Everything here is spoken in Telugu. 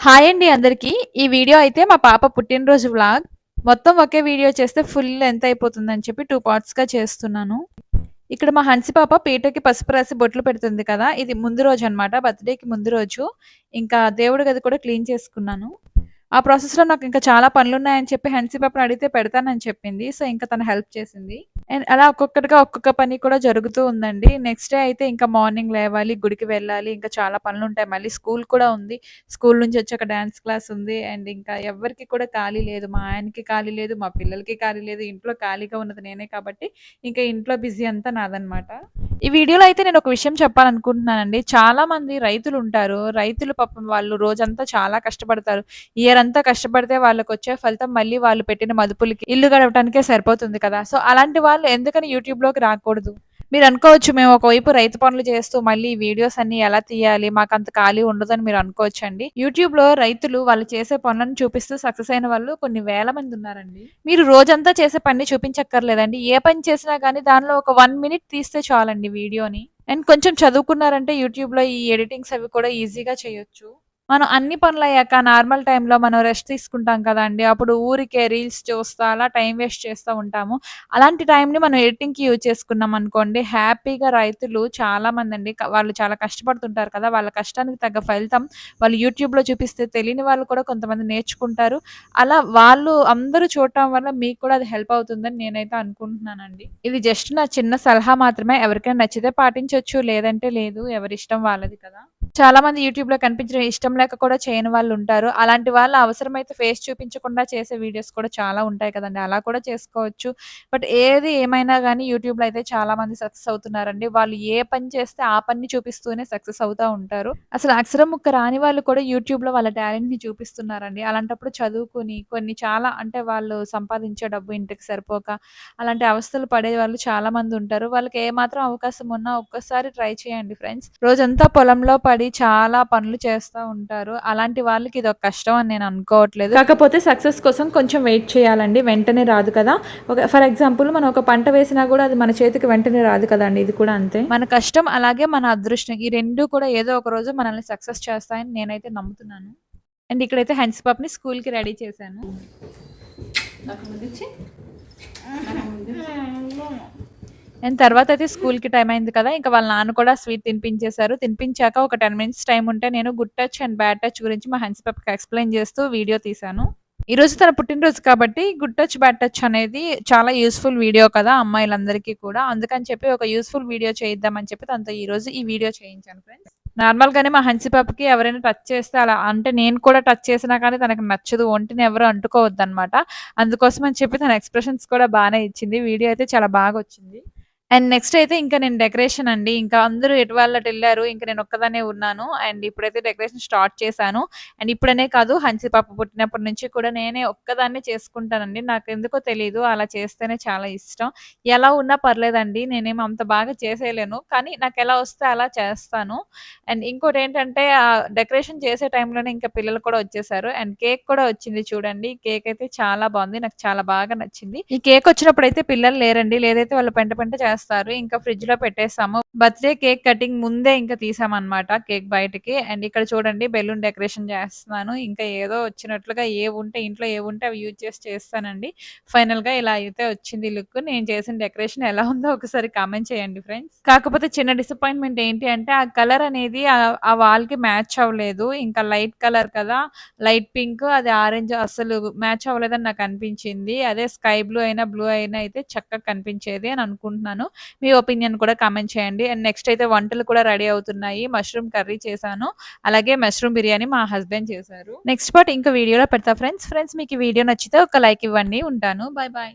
హాయ్ అండి అందరికీ. ఈ వీడియో అయితే మా పాప పుట్టినరోజు వ్లాగ్. మొత్తం ఒకే వీడియో చేస్తే ఫుల్ లెంత్ అయిపోతుందని చెప్పి టూ పార్ట్స్‌గా చేస్తున్నాను. ఇక్కడ మా హన్సి పాప పీటకి పసుపు రాసి బొట్లు పెడుతుంది కదా! ఇది ముందు రోజు అనమాట బర్త్‌డేకి ముందు రోజు. ఇంకా దేవుడి గది కూడా క్లీన్ చేసుకున్నాను. ఆ ప్రాసెస్‌లో నాకు ఇంకా చాలా పనులున్నాయని చెప్పి హన్సి పాపను అడిగితే పెడతానని చెప్పింది. సో, ఇంకా తను హెల్ప్ చేసింది. అండ్ అలా ఒక్కొక్కటిగా ఒక్కొక్క పని కూడా జరుగుతూ ఉందండి. నెక్స్ట్ డే అయితే ఇంకా మార్నింగ్ లేవాలి, గుడికి వెళ్ళాలి. ఇంకా చాలా పనులు ఉంటాయి మళ్ళీ స్కూల్ కూడా ఉంది. స్కూల్ నుంచి వచ్చాక డాన్స్ క్లాస్ ఉంది. అండ్ ఇంకా ఎవరికి కూడా ఖాళీ లేదు. మా ఆయనకి ఖాళీ లేదు. మా పిల్లలకి ఖాళీ లేదు. ఇంట్లో ఖాళీగా ఉన్నది నేనే కాబట్టి ఇంకా ఇంట్లో బిజీ అంతా నాదనమాట. ఈ వీడియోలో అయితే నేను ఒక విషయం చెప్పాలనుకుంటున్నానండి. చాలా మంది రైతులుంటారు. రైతులు పాపం వాళ్ళు రోజంతా చాలా కష్టపడతారు. ఇయర్ అంతా కష్టపడితే వాళ్ళకి వచ్చే ఫలితం మళ్ళీ వాళ్ళు పెట్టిన మదుపులకి, ఇల్లు గడవటానికే సరిపోతుంది కదా! సో, అలాంటి వాళ్ళు ఎందుకని యూట్యూబ్లోకి రాకూడదు? మీరు అనుకోవచ్చు మేము ఒకవైపు రైతు పనులు చేస్తూ మళ్ళీ వీడియోస్ అన్ని ఎలా తీయాలి? మాకు అంత ఖాళీ ఉండదని మీరు అనుకోవచ్చు అండి యూట్యూబ్లో రైతులు వాళ్ళు చేసే పనులను చూపిస్తూ సక్సెస్ అయిన వాళ్ళు కొన్ని వేల మంది ఉన్నారండి. మీరు రోజంతా చేసే పని చూపించక్కర్లేదండి. ఏ పని చేసినా కానీ దానిలో ఒక వన్ మినిట్ తీస్తే చాలండి వీడియోని. అండ్ కొంచెం చదువుకున్నారంటే యూట్యూబ్‌లో ఈ ఎడిటింగ్స్ అవి కూడా ఈజీగా చేయొచ్చు. మనం అన్ని పనులు అయ్యాక నార్మల్ టైంలో మనం రెస్ట్ తీసుకుంటాం కదండీ! అప్పుడు ఊరికే రీల్స్ చూస్తా అలా టైం వేస్ట్ చేస్తూ ఉంటాము. అలాంటి టైంని మనం ఎడిటింగ్‌కి యూజ్ చేసుకున్నాం అనుకోండి హ్యాపీగా రైతులు చాలామందండి క వాళ్ళు చాలా కష్టపడుతుంటారు కదా! వాళ్ళ కష్టానికి తగ్గ ఫలితం వాళ్ళు యూట్యూబ్‌లో చూపిస్తే తెలియని వాళ్ళు కూడా కొంతమంది నేర్చుకుంటారు. అలా వాళ్ళు అందరూ చూడటం వల్ల మీకు కూడా అది హెల్ప్ అవుతుందని నేనైతే అనుకుంటున్నానండి. ఇది జస్ట్ నా చిన్న సలహా మాత్రమే. ఎవరికైనా నచ్చితే పాటించవచ్చు లేదంటే లేదు. ఎవరిష్టం వాళ్ళది కదా! చాలా మంది యూట్యూబ్లో కనిపించడం ఇష్టం లేక కూడా చేయని వాళ్ళు ఉంటారు అలాంటి వాళ్ళు అవసరమైతే ఫేస్ చూపించకుండా చేసే వీడియోస్ కూడా చాలా ఉంటాయి కదండి అలా కూడా చేసుకోవచ్చు. బట్ ఏది ఏమైనా కానీ యూట్యూబ్లో అయితే చాలా మంది సక్సెస్ అవుతున్నారండి. వాళ్ళు ఏ పని చేస్తే ఆ పని చూపిస్తూనే సక్సెస్ అవుతా ఉంటారు. అసలు అక్షరం ముక్క రాని వాళ్ళు కూడా యూట్యూబ్లో వాళ్ళ టాలెంట్‌ని చూపిస్తున్నారండి. అలాంటప్పుడు చదువుకొని కొన్ని చాలా అంటే వాళ్ళు సంపాదించే డబ్బు ఇంటికి సరిపోక అలాంటి అవస్థలు పడే వాళ్ళు చాలా మంది ఉంటారు. వాళ్ళకి ఏమాత్రం అవకాశం ఉన్నా ఒక్కసారి ట్రై చేయండి ఫ్రెండ్స్. రోజంతా పొలంలో పడి చాలా పనులు చేస్తా ఉంటారు. అలాంటి వాళ్ళకి ఇదొక కష్టం అని నేను అనుకోవట్లేదు. కాకపోతే సక్సెస్ కోసం కొంచెం వెయిట్ చేయాలండి. వెంటనే రాదు కదా! ఒక ఫర్ ఎగ్జాంపుల్ మనం ఒక పంట వేసినా కూడా అది మన చేతికి వెంటనే రాదు కదండీ! ఇది కూడా అంతే. మన కష్టం అలాగే మన అదృష్టం ఈ 2 కూడా ఏదో ఒక రోజు మనల్ని సక్సెస్ చేస్తాయని నేనైతే నమ్ముతున్నాను. అండ్ ఇక్కడైతే హన్సి పాపని స్కూల్‌కి రెడీ చేశాను. అండ్ తర్వాత అయితే స్కూల్‌కి టైం అయింది కదా! ఇంకా వాళ్ళ నాన్న కూడా స్వీట్ తినిపించేశారు. తినిపించాక ఒక 10 మినిట్స్ టైం ఉంటే నేను good touch and bad touch గురించి మా హన్సి పాపకి ఎక్స్‌ప్లెయిన్ చేస్తూ వీడియో తీశాను. ఈరోజు తన పుట్టినరోజు కాబట్టి గుడ్ టచ్, బ్యాడ్ టచ్ అనేది చాలా యూస్ఫుల్ వీడియో కదా! అమ్మాయిలందరికీ కూడా. అందుకని చెప్పి ఒక యూస్ఫుల్ వీడియో చేయిద్దామని చెప్పి తనతో ఈరోజు ఈ వీడియో చేయించాను ఫ్రెండ్స్. నార్మల్‌గానే మా హన్సి పాపకి ఎవరైనా టచ్ చేస్తే అలా అంటే నేను కూడా టచ్ చేసినా కానీ తనకి నచ్చదు. ఒంటిని ఎవరు అంటుకోవద్దనమాట. అందుకోసం అని చెప్పి తన ఎక్స్‌ప్రెషన్స్ కూడా బాగానే ఇచ్చింది. వీడియో అయితే చాలా బాగా వచ్చింది అండ్ నెక్స్ట్ అయితే ఇంకా నేను డెకరేషన్ అండి. ఇంకా అందరూ ఎటు వాళ్ళటెళ్ళారు. ఇంక నేను ఒక్కదానే ఉన్నాను. అండ్ ఇప్పుడైతే డెకరేషన్ స్టార్ట్ చేశాను. అండ్ ఇప్పుడనే కాదు హన్సి పాప పుట్టినప్పటి నుంచి కూడా నేనే ఒక్కదాన్నే చేసుకుంటానండి. నాకెందుకో తెలీదు అలా చేస్తేనే చాలా ఇష్టం. ఎలా ఉన్నా పర్లేదండి. నేనేమి అంత బాగా చేసేయలేను. కానీ నాకెలా వస్తే అలా చేస్తాను. అండ్ ఇంకోటేంటంటే ఆహ్, డెకరేషన్ చేసే టైంలోనే ఇంకా పిల్లలు కూడా వచ్చేసారు. అండ్ కేక్ కూడా వచ్చింది చూడండి. కేక్ అయితే చాలా బావుంది. నాకు చాలా బాగా నచ్చింది. ఈ కేక్ వచ్చినప్పుడైతే పిల్లలు లేరండి. లేదైతే వాళ్ళు పెంట పెంట చేస్తారు. ఇంకా ఫ్రిడ్జ్లో పెట్టేసాము. బర్త్‌డే కేక్ కటింగ్ ముందే ఇంకా తీసామన్నమాట కేక్ బయటకి. అండ్ ఇక్కడ చూడండి బెలూన్ డెకరేషన్ చేస్తున్నాను. ఇంకా ఏదో వచ్చినట్లుగా ఏవుంటే ఇంట్లో ఏవుంటే అవి యూజ్ చేసి చేస్తానండి. ఫైనల్గా ఇలా అయితే వచ్చింది లుక్. నేను చేసిన డెకరేషన్ ఎలా ఉందో ఒకసారి కామెంట్ చేయండి ఫ్రెండ్స్. కాకపోతే చిన్న డిసప్పాయింట్‌మెంట్ ఏంటి అంటే ఆ కలర్ అనేది ఆ వాల్కి మ్యాచ్ అవ్వలేదు. ఇంకా లైట్ కలర్ కదా! లైట్ పింక్ అది ఆరెంజ్ అస్సలు మ్యాచ్ అవ్వలేదని నాకు అనిపించింది. అదే స్కై బ్లూ అయినా, బ్లూ అయినా అయితే చక్కగా కనిపించేది అని అనుకుంటున్నాను. మీ ఒపీనియన్ కూడా కామెంట్ చేయండి. అండ్ నెక్స్ట్ అయితే వంటలు కూడా రెడీ అవుతున్నాయి. మష్రూమ్ కర్రీ చేశాను. అలాగే మష్రూమ్ బిర్యానీ మా హస్బెండ్ చేశారు. నెక్స్ట్ పార్ట్ ఇంకా వీడియోలో పెడతా ఫ్రెండ్స్. ఫ్రెండ్స్ మీకు వీడియో నచ్చితే ఒక లైక్ ఇవ్వండి. ఉంటాను. Bye bye.